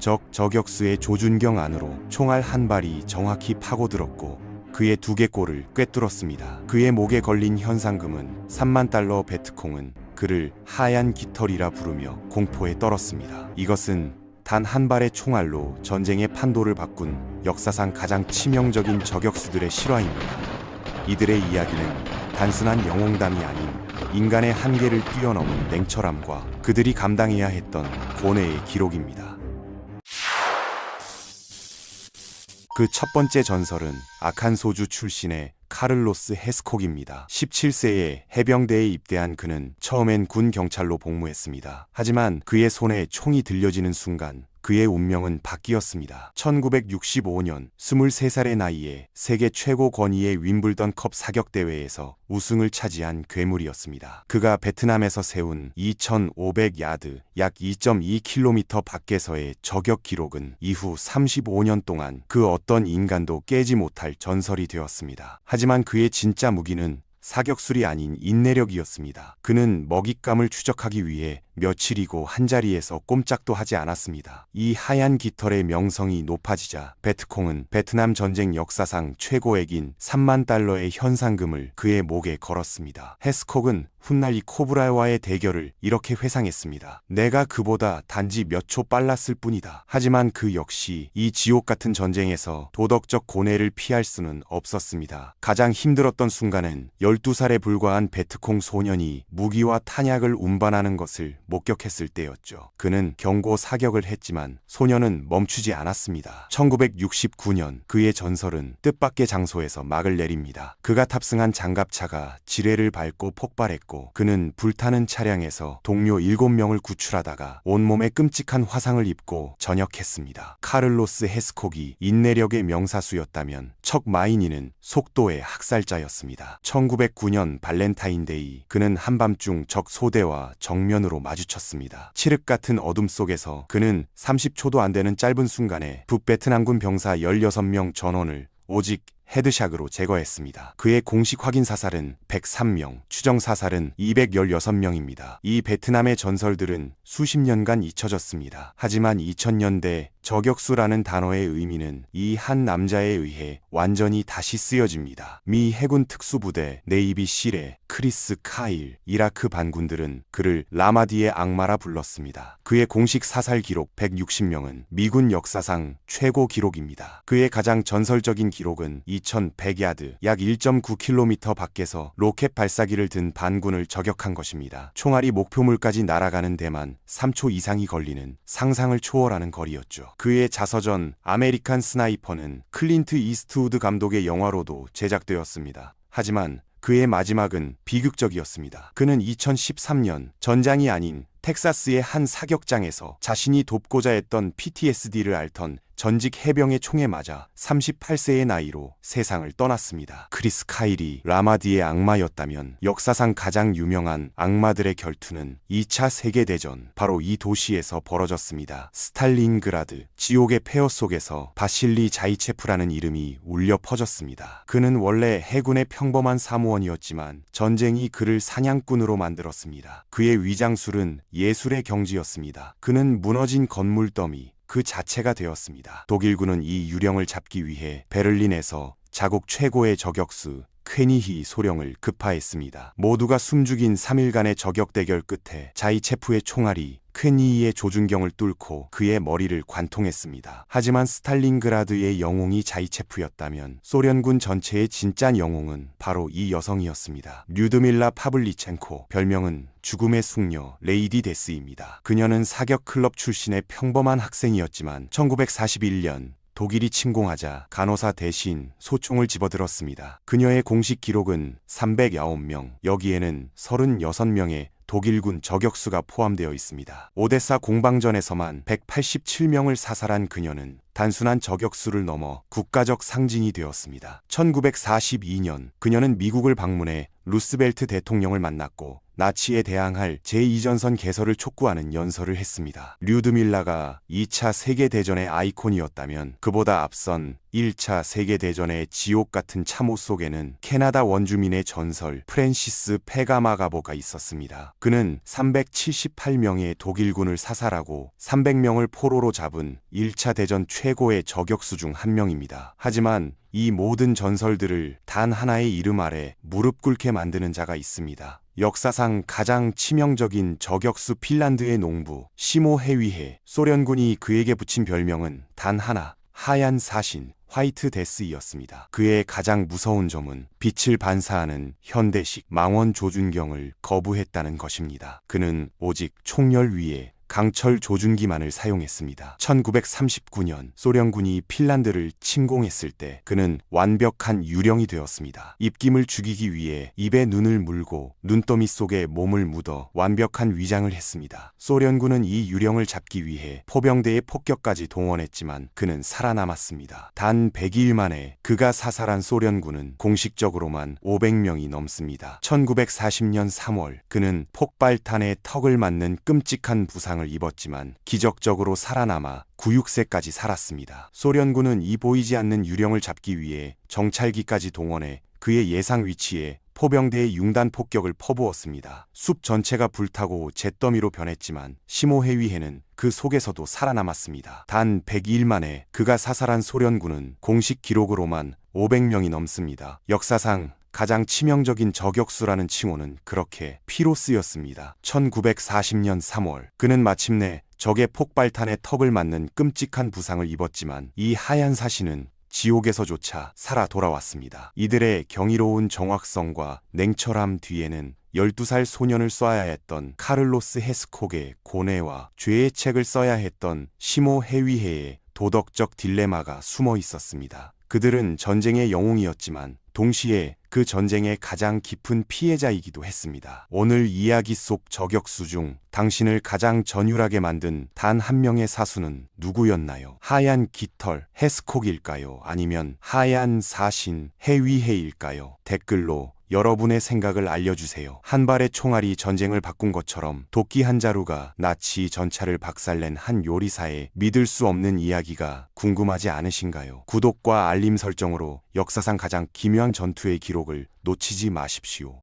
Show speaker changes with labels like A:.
A: 적 저격수의 조준경 안으로 총알 한 발이 정확히 파고들었고 그의 두 개 골을 꿰뚫었습니다. 그의 목에 걸린 현상금은 3만 달러 베트콩은 그를 하얀 깃털이라 부르며 공포에 떨었습니다. 이것은 단 한 발의 총알로 전쟁의 판도를 바꾼 역사상 가장 치명적인 저격수들의 실화입니다. 이들의 이야기는 단순한 영웅담이 아닌 인간의 한계를 뛰어넘은 냉철함과 그들이 감당해야 했던 고뇌의 기록입니다. 그 첫 번째 전설은 아칸 소주 출신의 카를로스 헤스콕입니다. 17세에 해병대에 입대한 그는 처음엔 군 경찰로 복무했습니다. 하지만 그의 손에 총이 들려지는 순간 그의 운명은 바뀌었습니다. 1965년 23살의 나이에 세계 최고 권위의 윈블던 컵 사격 대회에서 우승을 차지한 괴물이었습니다. 그가 베트남에서 세운 2,500야드 약 2.2km 밖에서의 저격 기록은 이후 35년 동안 그 어떤 인간도 깨지 못할 전설이 되었습니다. 하지만 그의 진짜 무기는 사격술이 아닌 인내력이었습니다. 그는 먹잇감을 추적하기 위해 며칠이고 한자리에서 꼼짝도 하지 않았습니다. 이 하얀 깃털의 명성이 높아지자 베트콩은 베트남 전쟁 역사상 최고액인 3만 달러의 현상금을 그의 목에 걸었습니다. 헤스콕은 훗날 이 코브라와의 대결을 이렇게 회상했습니다. 내가 그보다 단지 몇 초 빨랐을 뿐이다. 하지만 그 역시 이 지옥 같은 전쟁에서 도덕적 고뇌를 피할 수는 없었습니다. 가장 힘들었던 순간은 12살에 불과한 베트콩 소년이 무기와 탄약을 운반하는 것을 목격했을 때였죠. 그는 경고 사격을 했지만 소년은 멈추지 않았습니다. 1969년 그의 전설은 뜻밖의 장소에서 막을 내립니다. 그가 탑승한 장갑차가 지뢰를 밟고 폭발했고 그는 불타는 차량에서 동료 7명을 구출하다가 온몸에 끔찍한 화상을 입고 전역했습니다. 카를로스 헤스콕이 인내력의 명사수였다면 척 마이니는 속도의 학살자였습니다. 1909년 발렌타인데이 그는 한밤중 적 소대와 정면으로 마주 쳤습니다. 칠흑 같은 어둠 속에서 그는 30초도 안 되는 짧은 순간에 북베트남군 병사 16명 전원을 오직 헤드샥으로 제거했습니다. 그의 공식 확인 사살은 103명, 추정 사살은 216명입니다. 이 베트남의 전설들은 수십 년간 잊혀졌습니다. 하지만 2000년대 저격수라는 단어의 의미는 이 한 남자에 의해 완전히 다시 쓰여집니다. 미 해군 특수부대 네이비 실의 크리스 카일, 이라크 반군들은 그를 라마디의 악마라 불렀습니다. 그의 공식 사살 기록 160명은 미군 역사상 최고 기록입니다. 그의 가장 전설적인 기록은 2100야드, 약 1.9km 밖에서 로켓 발사기를 든 반군을 저격한 것입니다. 총알이 목표물까지 날아가는 데만 3초 이상이 걸리는 상상을 초월하는 거리였죠. 그의 자서전 아메리칸 스나이퍼는 클린트 이스트우드 감독의 영화로도 제작되었습니다. 하지만 그의 마지막은 비극적이었습니다. 그는 2013년 전장이 아닌 텍사스의 한 사격장에서 자신이 돕고자 했던 PTSD를 앓던 전직 해병의 총에 맞아 38세의 나이로 세상을 떠났습니다. 크리스 카일이 라마디의 악마였다면 역사상 가장 유명한 악마들의 결투는 2차 세계대전 바로 이 도시에서 벌어졌습니다. 스탈린그라드 지옥의 폐허 속에서 바실리 자이체프라는 이름이 울려 퍼졌습니다. 그는 원래 해군의 평범한 사무원이었지만 전쟁이 그를 사냥꾼으로 만들었습니다. 그의 위장술은 예술의 경지였습니다. 그는 무너진 건물 더미 그 자체가 되었습니다. 독일군은 이 유령을 잡기 위해 베를린에서 자국 최고의 저격수 쾌니히 소령을 급파했습니다. 모두가 숨죽인 3일간의 저격 대결 끝에 자이체프의 총알이 쾌니히의 조준경을 뚫고 그의 머리를 관통했습니다. 하지만 스탈린그라드의 영웅이 자이체프였다면 소련군 전체의 진짜 영웅은 바로 이 여성이었습니다. 류드밀라 파블리첸코 별명은 죽음의 숙녀 레이디 데스입니다. 그녀는 사격 클럽 출신의 평범한 학생이었지만 1941년 독일이 침공하자 간호사 대신 소총을 집어들었습니다. 그녀의 공식 기록은 309명, 여기에는 36명의 독일군 저격수가 포함되어 있습니다. 오데사 공방전에서만 187명을 사살한 그녀는 단순한 저격수를 넘어 국가적 상징이 되었습니다. 1942년 그녀는 미국을 방문해 루스벨트 대통령을 만났고 나치에 대항할 제2전선 개설을 촉구하는 연설을 했습니다. 류드밀라가 2차 세계대전의 아이콘이었다면 그보다 앞선 1차 세계대전의 지옥 같은 참호 속에는 캐나다 원주민의 전설 프랜시스 페가마가보가 있었습니다. 그는 378명의 독일군을 사살하고 300명을 포로로 잡은 1차 대전 최고의 저격수 중 한 명입니다. 하지만 이 모든 전설들을 단 하나의 이름 아래 무릎 꿇게 만드는 자가 있습니다. 역사상 가장 치명적인 저격수 핀란드의 농부 시모 해위해 소련군이 그에게 붙인 별명은 단 하나 하얀 사신 화이트 데스이었습니다. 그의 가장 무서운 점은 빛을 반사하는 현대식 망원 조준경을 거부했다는 것입니다. 그는 오직 총열 위에 강철 조준기만을 사용했습니다. 1939년 소련군이 핀란드를 침공했을 때 그는 완벽한 유령이 되었습니다. 입김을 죽이기 위해 입에 눈을 물고 눈더미 속에 몸을 묻어 완벽한 위장을 했습니다. 소련군은 이 유령을 잡기 위해 포병대의 폭격까지 동원했지만 그는 살아남았습니다. 단 100일 만에 그가 사살한 소련군은 공식적으로만 500명이 넘습니다. 1940년 3월 그는 폭발탄에 턱을 맞는 끔찍한 부상을 입었지만 기적적으로 살아남아 96세까지 살았습니다. 소련군은 이 보이지 않는 유령을 잡기 위해 정찰기까지 동원해 그의 예상 위치에 포병대의 융단 폭격을 퍼부었습니다. 숲 전체가 불타고 잿더미로 변했지만 시모해위해는 그 속에서도 살아남았습니다. 단 102일 만에 그가 사살한 소련군은 공식 기록으로만 500명이 넘습니다. 역사상 가장 치명적인 저격수라는 칭호는 그렇게 피로 쓰였습니다. 1940년 3월 그는 마침내 적의 폭발탄에 턱을 맞는 끔찍한 부상을 입었지만 이 하얀 사신은 지옥에서조차 살아 돌아왔습니다. 이들의 경이로운 정확성과 냉철함 뒤에는 12살 소년을 쏴야 했던 카를로스 헤스콕의 고뇌와 죄의 책을 써야 했던 시모 해위해의 도덕적 딜레마가 숨어 있었습니다. 그들은 전쟁의 영웅이었지만 동시에 그 전쟁의 가장 깊은 피해자이기도 했습니다. 오늘 이야기 속 저격수 중 당신을 가장 전율하게 만든 단 한 명의 사수는 누구였나요? 하얀 깃털 헤스콕일까요? 아니면 하얀 사신 해위해일까요? 댓글로 여러분의 생각을 알려주세요. 한 발의 총알이 전쟁을 바꾼 것처럼 도끼 한 자루가 나치 전차를 박살낸 한 요리사의 믿을 수 없는 이야기가 궁금하지 않으신가요? 구독과 알림 설정으로 역사상 가장 기묘한 전투의 기록을 놓치지 마십시오.